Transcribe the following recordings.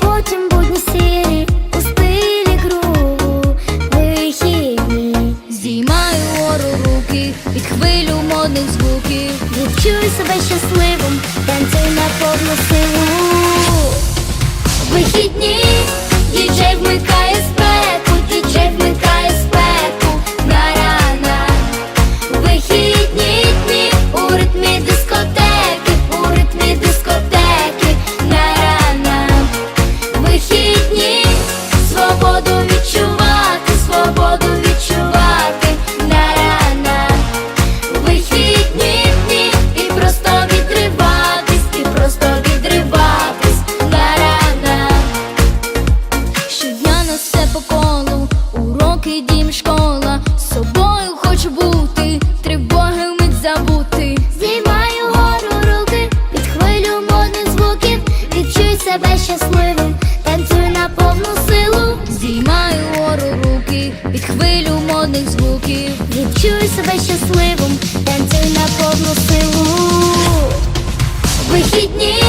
потім будні сірі у кругу вихідні Зіймаю гору руки від хвилю модних звуків. Відчуй себе щасливим, танцюй на повну силу. Вихідні Щодня на все по колу, уроки, дім, школа. З собою хочу бути, тривоги вмить забути. Знімаю гору руки, під хвилю модних звуків. Відчуй себе щасливим, танцюй на повну силу. Здіймаю гору руки, під хвилю модних звуків. Відчуй себе щасливим, танцюй на повну силу. Вихідні,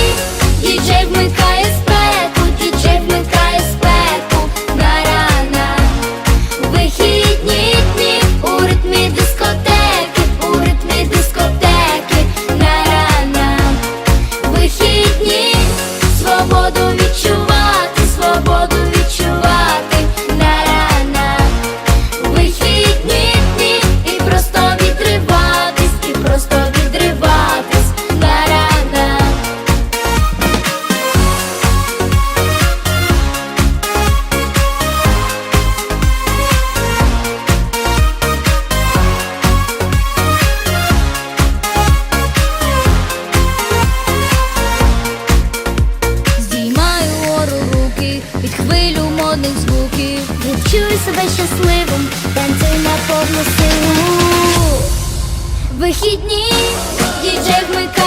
хвилю модних звуків. Відчуй себе щасливим, танцюй на повну силу. Вихідні діджей вмикає